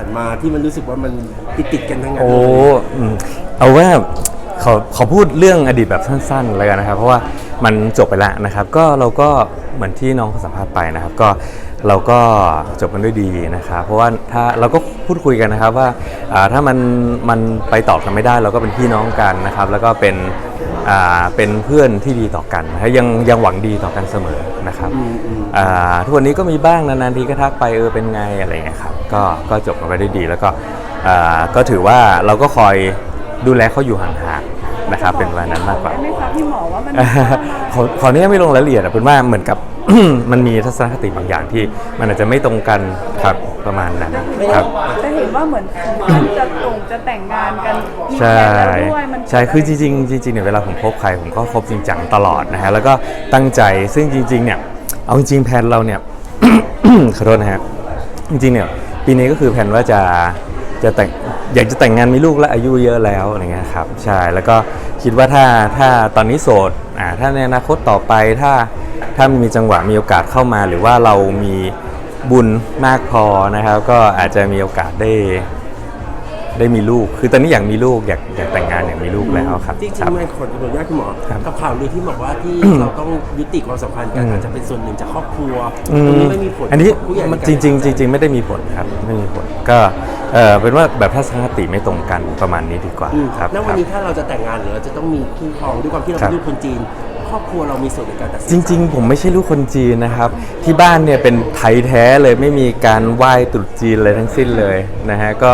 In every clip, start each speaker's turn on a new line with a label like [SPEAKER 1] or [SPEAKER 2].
[SPEAKER 1] ผ่านมาที่มันรู้สึกว่ามันติดติดกันทั้งนั้น
[SPEAKER 2] โอ้
[SPEAKER 1] เลย
[SPEAKER 2] อืมเอาว่าขอขอพูดเรื่องอดีตแบบสั้นๆแล้วกันนะครับ เพราะว่ามันจบไปแล้วนะครับ ก็เราก็เหมือนที่น้องเขาสัมภาษณ์ไปนะครับ ก็ เราก็จบกันด้วยดีนะครับเพราะว่าถ้าเราก็พูดคุยกันนะครับว่าอ่าถ้ามันมันไปต่อกันไม่ได้ เราก็เป็นพี่น้องกันนะครับ แล้วก็เป็นอ่าเป็นเพื่อนที่ดีต่อกันนะยังยังหวังดีต่อกันเสมอนะครับ
[SPEAKER 1] อืมอืม
[SPEAKER 2] อ่าทุกวันนี้ก็มีบ้างนานๆทีก็ทักไปเออเป็นไงอะไรเงี้ยครับก็ก็จบกันไปได้ดี แล้วก็อ่าก็ถือว่าเราก็คอยดูแลเขาอยู่ห่างๆนะครับเป็นวันนั้นมากกว่า
[SPEAKER 3] ได้ไหมคะพี่หมอว่ามันเป็นเพราะอะไร
[SPEAKER 2] ขอขออนุญาตไม่ลงรายละเอียดอะเป็นว่าเหมือนกับ มันมีทัศนคติบางอย่างที่มันอาจจะไม่ตรงกันครับประมาณนั้นครับ
[SPEAKER 3] จะเห็นว่าเหมือนถึงจะตรงจะแต่งงานกันมี
[SPEAKER 2] ใช่
[SPEAKER 3] แฟนแล้วด้วยมัน
[SPEAKER 2] ใช่คือจริงๆจริงๆเนี่ยเวลาผมคบใครผมก็คบจริงจังตลอดนะฮะแล้วก็ตั้งใจซึ่งจริง ๆ เนี่ยเอาจริงๆแผนเราเนี่ย ขอโทษนะฮะจริงๆเนี่ยปีนี้ก็คือแผนว่าจะ จะแต่งอยากจะแต่งงานมีลูกและอายุเยอะแล้วอะไรเงี้ยครับใช่แล้วก็คิดว่าถ้าถ้าตอนนี้โสดอ่าถ้าในอนาคตต่อไปถ้าถ้ามีจังหวะมีโอกาสเข้ามา หรือว่าเรามีบุญมากพอนะครับ ก็อาจจะมีโอกาสได้ได้มีลูก คือตอนนี้อยากมีลูกอยากอยากแต่งงานอยากมีลูกแล้วครับ
[SPEAKER 1] จริง
[SPEAKER 2] ครับ
[SPEAKER 1] ๆไม่ขออนุญาตคุณหมอ
[SPEAKER 2] ครับ
[SPEAKER 1] กับข่าวลือที่บอกว่าที่เราต้องยุติความสัมพันธ์กัน
[SPEAKER 2] อืม
[SPEAKER 1] อาจจะเป็นส่วนหนึ่งจากครอบครัว
[SPEAKER 2] อื
[SPEAKER 1] ตรง
[SPEAKER 2] ม
[SPEAKER 1] นี้ไม่มีผล
[SPEAKER 2] อันนี้
[SPEAKER 1] กับผู้ใหญ่
[SPEAKER 2] มัน
[SPEAKER 1] ใน
[SPEAKER 2] จ
[SPEAKER 1] กา
[SPEAKER 2] ริงๆจริง ๆ ไม่ได้มีผลครับไม่มีผลก็ เออเป็นว่าแบบทัศนคติไม่ตรงกันประมาณนี้ดีกว่า
[SPEAKER 1] อืม
[SPEAKER 2] ครับ
[SPEAKER 1] แล้ว
[SPEAKER 2] ค
[SPEAKER 1] วัน
[SPEAKER 2] รับ
[SPEAKER 1] นี้ถ้าเราจะแต่งงานหรือเราจะต้องมีคู่ครองด้วยความที่เรา
[SPEAKER 2] ครั
[SPEAKER 1] เป็น
[SPEAKER 2] บ
[SPEAKER 1] ลูกคนจีน ครอบครัวเรามีส่วนในการตัดสิน
[SPEAKER 2] จ
[SPEAKER 1] ใจ
[SPEAKER 2] ริง ๆ ผมไม่ใช่ลูกคนจีนนะครับ ที่บ้านเนี่ยเป็นไทยแท้เลยไม่มีการไหว้ตรุษจีนเลยทั้งสิ้นเลยนะฮะก็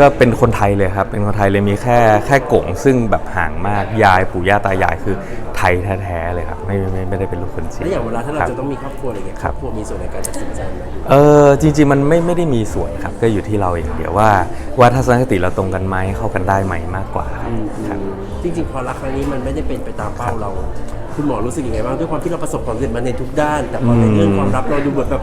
[SPEAKER 2] ก็เป็นคนไทยเลยครับ เป็นคนไทยเลยมีแค่แค่กงซึ่งแบบห่างมากยายปู่ย่าตายายคือไทยแท้ๆเลยครับไม่ไม่ไม่ได้เป็นลูกคนจีน
[SPEAKER 1] แล้วอย่างเวลาถ้าเรา
[SPEAKER 2] คบ
[SPEAKER 1] จะต้องมีครอบครัวอะไรเงี้ย
[SPEAKER 2] ค
[SPEAKER 1] ค
[SPEAKER 2] รั
[SPEAKER 1] รอบบครัวมีส่วนในการตัดสินใจไหม
[SPEAKER 2] เออจริง ๆ มันไม่ไม่ได้มีส่วนครับก็อยู่ที่เราอย่างเดียวว่าว่าทัศนคติเราตรงกันไหมเข้ากันได้ไหมมากกว่า
[SPEAKER 1] อืม
[SPEAKER 2] ครับ
[SPEAKER 1] จริงๆพอรักครั้งนี้มันไม่ได้เป็นไปตามเป้าเราคุณหมอรู้สึกยังไงบ้างด้วยความที่เราประสบความสำเร็จมาในทุกด้าน แต่พอในเรื่องความรักเราดูแบบแบบ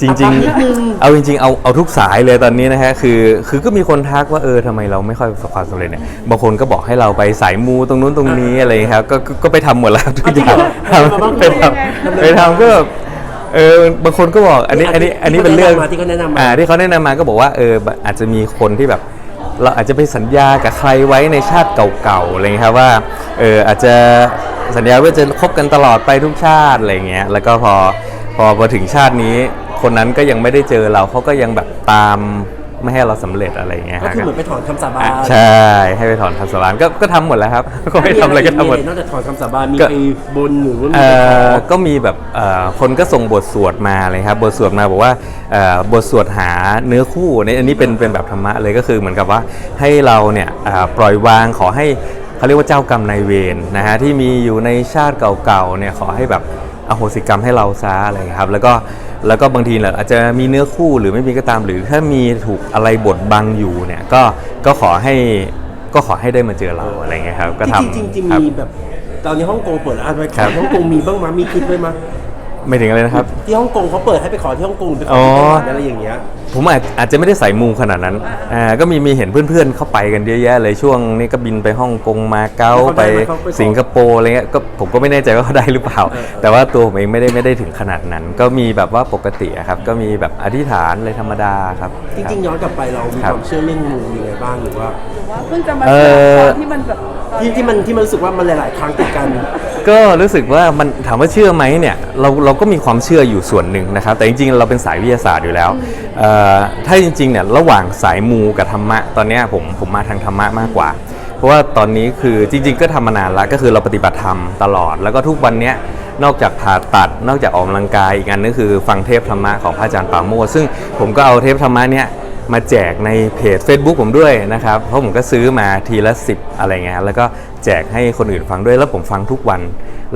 [SPEAKER 2] จริง
[SPEAKER 1] อับๆนิดนึง
[SPEAKER 2] ๆ เอาจริง ๆ เอาเอาทุกสายเลยตอนนี้นะฮะคือ คือก็มีคนทักว่าเออทำไมเราไม่ค่อยประสบความสำเร็จเนี่ยบางคนก็บอกให้เราไปสายมูตรงนู้นตรงนี้อะไรอย่างเงี้ยครับก็ก็ก็ไปทำหมดแล้วทุกอย่างทำไปทำไปทำก็แบบเออบางคนก็บอกอันนี้อันนี้อันนี้เป็นเรื่อง
[SPEAKER 1] ที่เขาแนะนำมา
[SPEAKER 2] อ่าที่เขาแนะนำมาก็บอกว่าเอออาจจะมีคนที่แบบ เราอาจจะไปสัญญากับใครไว้ในชาติเก่าๆอะไรเงี้ยครับว่าเอออาจจะสัญญาว่าจะคบกันตลอดไปทุกชาติอะไรเงี้ยแล้วก็พอพอพอถึงชาตินี้ คนนั้นก็ยังไม่ได้เจอเราเขาก็ยังแบบตามไม่ให้เราสำเร็จอะไรเงี้ย
[SPEAKER 1] ก็
[SPEAKER 2] ฮะ
[SPEAKER 1] คือเหมือนไปถอนคำสาบา
[SPEAKER 2] อะ
[SPEAKER 1] น
[SPEAKER 2] ใช่ให้ไปถอนคำสาบานก็ก็ทำหมดแล้วครับ ก็ไม่ทำอะไรก็ทำหมด
[SPEAKER 1] นอกจากถอนคำสาบานมี
[SPEAKER 2] ก็
[SPEAKER 1] ไปบนหรือว่ามี
[SPEAKER 2] เอ่
[SPEAKER 1] ไปข
[SPEAKER 2] อ
[SPEAKER 1] อ
[SPEAKER 2] ก็มีแบบเอ่อคนก็ส่งบทสวดมาเลยครับบทสวดมาบอกว่าเอ่อบทสวดหาเนื้อคู่ในอันนี้เป็นเป็นแบบธรรมะเลยก็คือเหมือนกับว่าให้เราเนี่ยอ่าปล่อยวางขอให้เขาเรียกว่าเจ้ากรรมนายเวรนะฮะที่มีอยู่ในชาติเก่าๆเนี่ยขอให้แบบอโหสิกรรมให้เราซะอะไรครับแล้วก็ แล้วก็บางทีเนี่ยอาจจะมีเนื้อคู่หรือไม่มีก็ตาม หรือถ้ามีถูกอะไรบดบังอยู่เนี่ยก็ก็ขอให้ก็ขอให้ได้มาเจอเราอะไรเงี้ยครับก็ทำ
[SPEAKER 1] จริงๆจริง
[SPEAKER 2] ค
[SPEAKER 1] ๆ
[SPEAKER 2] บ
[SPEAKER 1] มีแบบตอนนี้ฮ่องกงเปิดร้านไปข
[SPEAKER 2] ครั
[SPEAKER 1] อบฮ่องกงมีบ้างมั้ยมีคลิปด้วยมั้ย
[SPEAKER 2] ไม่ถึงอะไรนะครับ
[SPEAKER 1] ที่ฮ่องกงเขาเปิดให้ไปขอที่ฮ่องกงไปขอ
[SPEAKER 2] อ๋อ
[SPEAKER 1] ที่ไต้หวันอะไรอย่างเงี้ย
[SPEAKER 2] ผมอาจอาจจะไม่ได้ใส่มูขนาดนั้นอ่าก็มีมีเห็นเพื่อนๆเข้าไปกันเยอะแยะเลยช่วงนี้ก็บินไปฮ่องกงมาเก๊า
[SPEAKER 1] เขา
[SPEAKER 2] ไป
[SPEAKER 1] ได้ไหมเขาไปขอ
[SPEAKER 2] สิงคโปร์อะไรเงี้ยก็ผมก็ไม่แน่ใจว่าเขาได้หรือเปล่า
[SPEAKER 1] เออเออ
[SPEAKER 2] แต่ว่าตัวผมเองไม่ได้ไม่ได้ถึงขนาดนั้น ก็มีแบบว่าปกติอะครับก็มีแบบอธิษฐานเลยธรรมดาครับ
[SPEAKER 1] จริงๆ ย้อนกลับไปเรามี
[SPEAKER 2] ครั
[SPEAKER 1] ค
[SPEAKER 2] บ
[SPEAKER 1] วามเชื่อเรื่องงูยังไงบ้างหรือว่า
[SPEAKER 3] หรือว่าเพิ่งจะมา
[SPEAKER 2] เอ่
[SPEAKER 3] เจอ
[SPEAKER 2] อ
[SPEAKER 3] ตอนที่มันแบบตอน
[SPEAKER 1] ที่ที่มันที่มันรู้สึกว่ามันหลาย ๆ ครั้งติดกัน
[SPEAKER 2] ก็รู้สึกว่ามันถามว่าเชื่อไหมเนี่ยเราเราก็มีความเชื่ออยู่ส่วนหนึ่งนะครับ แต่จริงๆ เราเป็นสายวิทยาศาสตร์อยู่แล้วเอ่อถ้าจริงๆเนี่ยระหว่างสายมูกับธรรมะ ตอนเนี้ยผมผมมาทางธรรมะมากกว่า เพราะว่าตอนนี้คือจริง ๆ ก็ทำมานานแล้วก็คือเราปฏิบัติธรรมตลอด แล้วก็ทุกวันเนี้ยนอกจากผ่าตัด นอกจากออกกำลังกายอีกอันนึงคือฟังเทพธรรมะของพระอาจารย์ปราโมชซึ่งผมก็เอาเทพธรรมะเนี่ยมาแจกในเพจ Facebook ผมด้วยนะครับ เพราะผมก็ซื้อมาทีละ 10 อะไรเงี้ยแล้วก็แจกให้คนอื่นฟังด้วยแล้วผมฟังทุกวัน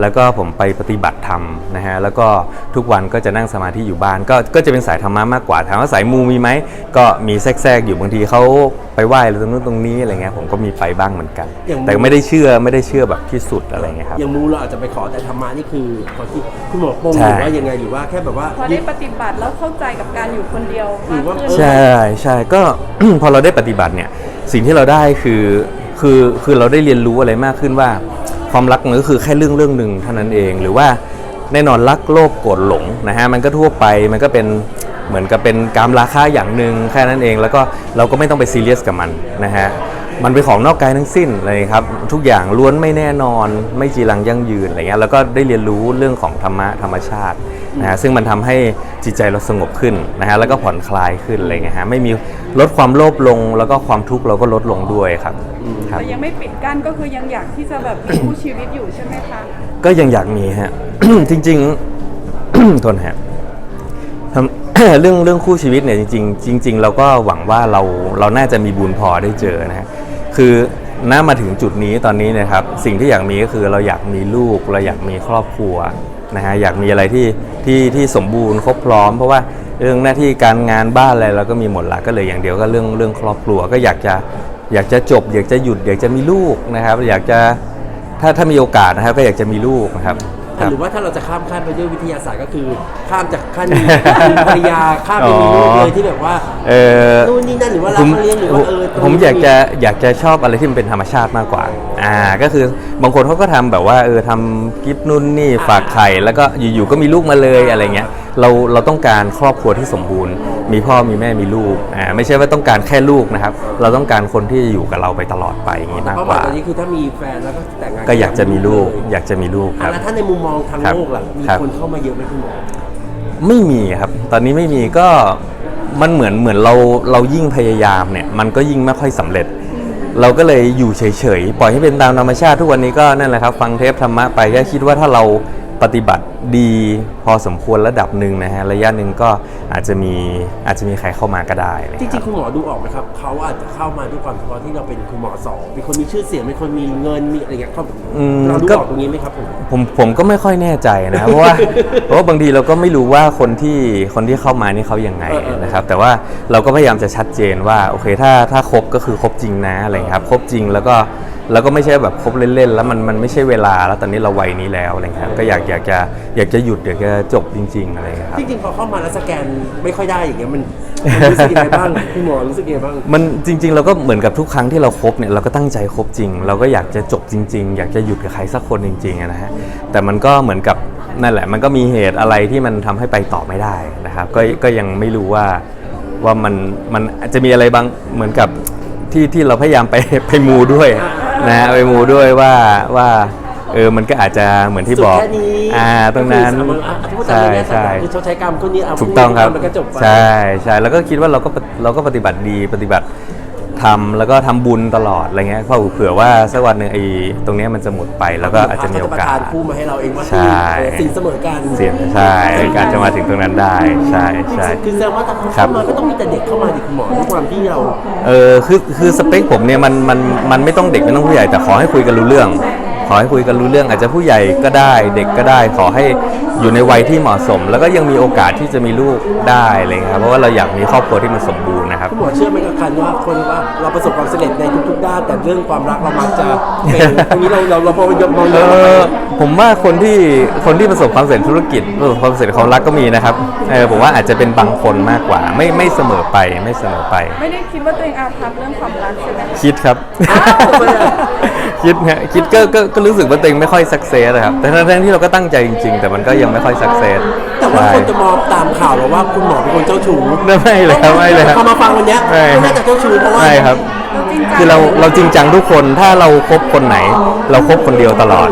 [SPEAKER 2] แล้วก็ผมไปปฏิบัติธรรมนะฮะแล้วก็ทุกวันก็จะนั่งสมาธิอยู่บ้าน ก็ก็จะเป็นสายธรรมะมากกว่าถามว่าสายมูมีไหมก็มีแทรกๆอยู่บางทีเขาไปไหว้ตรงนู้นตรงนี้อะไรเงี้ยผมก็มีไปบ้างเหมือนกัน
[SPEAKER 1] อย่างมู
[SPEAKER 2] แต่ไม่ได้เชื่อไม่ได้เชื่อแบบที่สุดอะไรเงี้ยครับ
[SPEAKER 1] อย่างมูเราอาจจะไปขอแต่ธรรมะนี่คือขอที่คุณหมอปง
[SPEAKER 2] ใช่
[SPEAKER 1] หรือว่ายังไงหรือว่าแค่แบบว่า
[SPEAKER 3] พอได้ปฏิบัติแล้วเข้าใจกับการอยู่คนเดียว
[SPEAKER 1] หรื
[SPEAKER 3] มา
[SPEAKER 1] อกว่า
[SPEAKER 3] ขึ้น
[SPEAKER 2] ใช่ใช่ก็พอเราได้ปฏิบัติเนี่ยสิ่งที่เราได้คือ คือคือเราได้เรียนรู้อะไรมากขึ้นว่า ความรักมันก็คือแค่เรื่องเรื่องหนึ่งเท่านั้นเองหรือว่าแน่นอนรักโลภโกรธหลงนะฮะมันก็ทั่วไปมันก็เป็นเหมือนกับเป็นกามราคาอย่างหนึ่งแค่นั้นเอง แล้วก็เราก็ไม่ต้องไปซีเรียสกับมันนะฮะมันเป็นของนอกกายทั้งสิ้นเลยครับ ทุกอย่างล้วนไม่แน่นอนไม่จีรังยั่งยืนอะไรเงี้ยแล้วก็ได้เรียนรู้เรื่องของธรรมะธรรมชาติ นะฮะซึ่งมันทำให้จิตใจเราสงบขึ้นนะฮะแล้วก็ผ่อนคลายขึ้นอะไรเงี้ยฮะไม่มีลดความโลภลงแล้วก็ความทุกข์เราก็ลดลงด้วยครับครับ
[SPEAKER 3] แต่ยังไม่ปิดกั้นก็คือยังอยากที่จะแบบมีคู่ชีวิตอยู่ใช่ไหมคะ
[SPEAKER 2] ก็ยังอยากมีฮะจริงๆโทษฮะทำเรื่องเรื่องคู่ชีวิตเนี่ยจริงๆจริง ๆ เราก็หวังว่าเราเราน่าจะมีบุญพอได้เจอนะฮะคือน่ามาถึงจุดนี้ตอนนี้นะครับ สิ่งที่อยากมีก็คือเราอยากมีลูก เราอยากมีครอบครัว นะฮะอยากมีอะไรที่ที่ที่สมบูรณ์ครบพร้อม เพราะว่าเรื่องหน้าที่การงานบ้านอะไรเราก็มีหมดละก็เลยอย่างเดียวก็เรื่องเรื่องครอบครัวก็อยากจะอยากจะจบ อยากจะหยุด อยากจะมีลูกนะครับ อยากจะถ้าถ้ามีโอกาสนะครับก็อยากจะมีลูกนะครับ ครับ
[SPEAKER 1] หรือว่าถ้าเราจะข้ามขั้นไปด้วยวิทยาศาสตร์ก็คือ ข้ามจากขั้นมีมีภรรยาข้ามไปมีลูกเลยที่แบบว่า
[SPEAKER 2] เออ
[SPEAKER 1] นู่นนี่นั่นหรือว่ารั
[SPEAKER 2] ผ
[SPEAKER 1] ก
[SPEAKER 2] ม
[SPEAKER 1] เขาเลี้ยงหรือว่าเออตรงนี้
[SPEAKER 2] ผมอยากจะอยากจะชอบอะไรที่มันเป็นธรรมชาติมากกว่า อ่า ก็คือบางคนเขาก็ทำแบบว่าเออทำกิฟต์นู่นนี่ฝากไข่ แล้วก็อยู่ๆก็มีลูกมาเลยอะไรเงี้ย เราเราต้องการครอบครัวที่สมบูรณ์ มีพ่อมีแม่มีลูกอ่าไม่ใช่ว่าต้องการแค่ลูกนะครับ เราต้องการคนที่จะอยู่กับเราไปตลอดไปอย่างงี้มาก
[SPEAKER 1] เป้าห
[SPEAKER 2] ก
[SPEAKER 1] มาย
[SPEAKER 2] ว่า
[SPEAKER 1] ตอนนี้คือถ้ามีแฟนแล้วก็แต่งงาน
[SPEAKER 2] ก็อยากจะมีลูก อยากจะมีลูกค
[SPEAKER 1] อะ
[SPEAKER 2] รับ
[SPEAKER 1] แล้วถ้าในมุมมองทาง
[SPEAKER 2] ครับ
[SPEAKER 1] โลกล่ะมี
[SPEAKER 2] ครับ
[SPEAKER 1] คนเข้ามาเยอะไหมคุณหมอ
[SPEAKER 2] ไม่มีครับ ตอนนี้ไม่มีก็มันเหมือนเหมือนเราเรายิ่งพยายามเนี่ย มันก็ยิ่งไม่ค่อยสำเร็จ เราก็เลยอยู่เฉยๆ ปล่อยให้เป็นตามธรรมชาติทุกวันนี้ก็นั่นแหละครับ ฟังเทปธรรมะไปก็คิดว่าถ้าเรา ปฏิบัติดีพอสมควรระดับหนึ่งนะฮะระยะหนึ่งก็อาจจะมีอาจจะมีใครเข้ามาก็ได้นะ
[SPEAKER 1] จ
[SPEAKER 2] ค
[SPEAKER 1] ริ
[SPEAKER 2] รั
[SPEAKER 1] ง
[SPEAKER 2] บ
[SPEAKER 1] ๆคุณหมอดูออกไหมครับเขาอาจจะเข้ามาด้วยความเฉพาะที่เราเป็นคุณหมอสองเป็นคนมีชื่อเสียงเป็นคนมีเงินมีอะไรเงี้ยเขา
[SPEAKER 2] อืม
[SPEAKER 1] เราดู
[SPEAKER 2] ก็
[SPEAKER 1] ออกตรงนี้ไหมครับผม
[SPEAKER 2] ผมผมก็ไม่ค่อยแน่ใจนะเพราะว่าเพราะว่าบางทีเราก็ไม่รู้ว่าคนที่คนที่เข้ามานี่เขายังไง
[SPEAKER 1] เออเออ
[SPEAKER 2] นะครับแต่ว่าเราก็พยายามจะชัดเจนว่าโอเคถ้าถ้าคบก็คือคบจริงนะอะไรอย่างเงี้ยครับคบจริงแล้วก็ แล้วก็ไม่ใช่แบบคบเล่นๆ แล้วมันมันไม่ใช่เวลาแล้วตอนนี้เราวัยนี้แล้วอะไรเงี้ยครับก็อยากอยากจะอยากจะหยุดอยากจะจบจริง ๆ อะไรเงี้ยครับ
[SPEAKER 1] จริงๆพอเข้ามาแล้วสแกนไม่ค่อยได้อย่างเงี้ยมันมันรู้สึกยังไงบ้างคุณหมอรู้สึกยังไงบ้าง
[SPEAKER 2] มันจริง ๆ เราก็เหมือนกับทุกครั้งที่เราคบเนี่ยเราก็ตั้งใจคบจริง เราก็อยากจะจบจริง ๆ อยากจะหยุดกับใครสักคนจริงๆอะนะฮะแต่มันก็เหมือนกับนั่นแหละ มันก็มีเหตุอะไรที่มันทำให้ไปต่อไม่ได้นะครับก็ก็ยังไม่รู้ว่าว่ามันมันอาจจะมีอะไรบางเหมือนกับที่ที่เราพยายามไปไปมูด้วย นะฮะไปมูด้วยว่าว่าเออมันก็อาจจะเหมือนที่
[SPEAKER 1] สุด
[SPEAKER 2] บอก
[SPEAKER 1] แค่นี้
[SPEAKER 2] อ่าตรงนั้น
[SPEAKER 1] ก็คืออะพูดตาม
[SPEAKER 2] ใช่
[SPEAKER 1] ในแง่สา
[SPEAKER 2] ใช่
[SPEAKER 1] ระคือชดใช้กรรมคนนี้เอา
[SPEAKER 2] ถูกต้องครับ
[SPEAKER 1] มันก็จบไป
[SPEAKER 2] ใช่ใช่แล้วก็คิดว่าเราก็ปฏิเราก็ปฏิบัติดีปฏิบัติ ทำแล้วก็ทำบุญตลอดอะไรเงี้ยเพราะเผื่อว่าสักวันหนึ่งไอ้ตรงเนี้ยมันจะหมดไปแล้วก็อาจจะมีโอกา
[SPEAKER 1] พระ
[SPEAKER 2] ส
[SPEAKER 1] จะประทนคู่มาให้เราเองว่า
[SPEAKER 2] ใช่
[SPEAKER 1] สินเสมอกัน
[SPEAKER 2] เสียงใช่การจะมาถึงตรงนั้นได้ใช่ใช่
[SPEAKER 1] คือแสดงว่าตอนเขา
[SPEAKER 2] ครั
[SPEAKER 1] เข้า
[SPEAKER 2] บ
[SPEAKER 1] มาก็ต้องมีแต่เด็กเข้ามาดิคุณหมอด้วยความที่เรา
[SPEAKER 2] เออคือคือสเปคผมเนี่ยมันมันมันไม่ต้องเด็กไม่ต้องผู้ใหญ่แต่ขอให้คุยกันรู้เรื่อง ขอให้คุยกันรู้เรื่อง อาจจะผู้ใหญ่ก็ได้ เด็กก็ได้ ขอให้ อยู่ในวัยที่เหมาะสม แล้วก็ยังมีโอกาสที่จะมีลูกได้เลยครับเพราะว่าเราอยากมีครอบครัวที่มันสมบูรณ์นะครับ
[SPEAKER 1] คุณหมอเชื่อไหมกับการว่าคนว่าเราประสบความสำเร็จในทุกๆด้านแต่เรื่องความรักเรามักจะเป็นตรงนี้เราเราเราพอมองมอง
[SPEAKER 2] เอ
[SPEAKER 1] ย้อนกลับไป
[SPEAKER 2] อผมว่าคนที่คนที่ประสบความสำเร็จธุรกิจประสบความสำเร็จความรักก็มีนะครับเออผมว่าอาจจะเป็นบางคนมากกว่า ไม่ไม่เสมอไปไม่เสมอไป
[SPEAKER 3] ไม่ได้คิดว่าตัวเองอาภัพเรื่องความรักใช่ไหมคะ
[SPEAKER 2] คิดครับ คิดฮะคิดก็ก็ก็รู้สึกว่าตัวเองไม่ค่อยสักเซสครับแต่ทั้งๆที่เราก็ตั้งใจจริง ๆ แต่มันก็ยังไม่ค่อยสักเซส
[SPEAKER 1] แต่ว่าคนจะมองตามข่าวเราว่าคุณหมอเป็นคนเจ้าชู้
[SPEAKER 2] ไม่เลยครับไม่เลยครับ
[SPEAKER 1] พอมาฟังวันเนี้ย
[SPEAKER 2] ไม่
[SPEAKER 1] ก็น่าจะเจ้าชู้เพราะว่า
[SPEAKER 2] ไม่ครับ
[SPEAKER 3] เราจริงจัง
[SPEAKER 2] คือเราเราจริงจังทุกคนถ้าเราคบคนไหน เราคบคนเดียวตลอด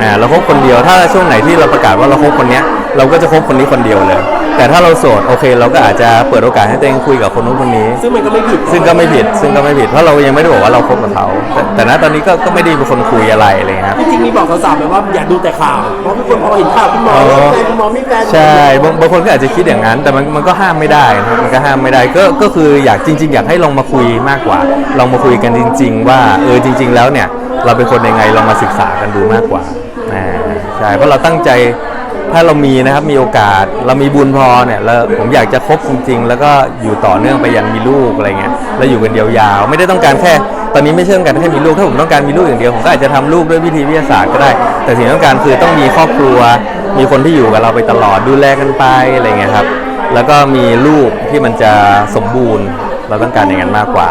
[SPEAKER 2] อ่าเราคบคนเดียวถ้าช่วงไหนที่เราประกาศว่าเราคบคนเนี้ย เราก็จะคบคนนี้คนเดียวเลย แต่ถ้าเราโสดโอเค เราก็อาจจะเปิดโอกาสให้ตัวเองคุยกับคนนู้นคนนี้
[SPEAKER 1] ซึ่งมันก็ไม่ผิด
[SPEAKER 2] ซึ่งก็ไม่ผิด ซึ่งก็ไม่ผิดเพราะเรายังไม่ได้บอกว่าเราคบกับเขาแต่แต่ณตอนนี้ก็ก็ไม่ได้เป็นคนคุยอะไรอะไรเลยครับ
[SPEAKER 1] จริงๆมีบอกสาวๆไหมว่าอย่าดูแต่ข่าวเพราะทุกคนพอเห็นข่าวคุณหมอ
[SPEAKER 2] อ๋อ
[SPEAKER 1] แล้วแฟนคุณหมอมีแฟน
[SPEAKER 2] ใช่บางบางคนก็อาจจะคิดอย่างนั้น แต่มันมันก็ห้ามไม่ได้นะครับมันก็ห้ามไม่ได้ก็ก็คืออยากจริง ๆ อยากให้ลองมาคุยมากกว่าลองมาคุยกันจริง ๆ ว่าเออจริง ๆ แล้วเนี่ย เราเป็นคนยังไงลองมาศึกษากันดูมากกว่าอ่าใช่เพราะเราตั้งใจ ถ้าเรามีนะครับมีโอกาสเรามีบุญพอเนี่ยแล้วผมอยากจะคบจริง ๆ แล้วก็อยู่ต่อเนื่องไปยันมีลูกอะไรเงี้ยแล้วอยู่กันยาวๆไม่ได้ต้องการแค่ ตอนนี้ไม่ใช่ต้องการแค่มีลูกถ้าผมต้องการมีลูกอย่างเดียวผมก็อาจจะทำลูกด้วยวิธีวิทยาศาสตร์ก็ได้ แต่สิ่งที่ต้องการคือต้องมีครอบครัว มีคนที่อยู่กับเราไปตลอดดูแลกันไปอะไรเงี้ยครับแล้วก็มีลูกที่มันจะสมบูรณ์ เราต้องการอย่างนั้นมากกว่า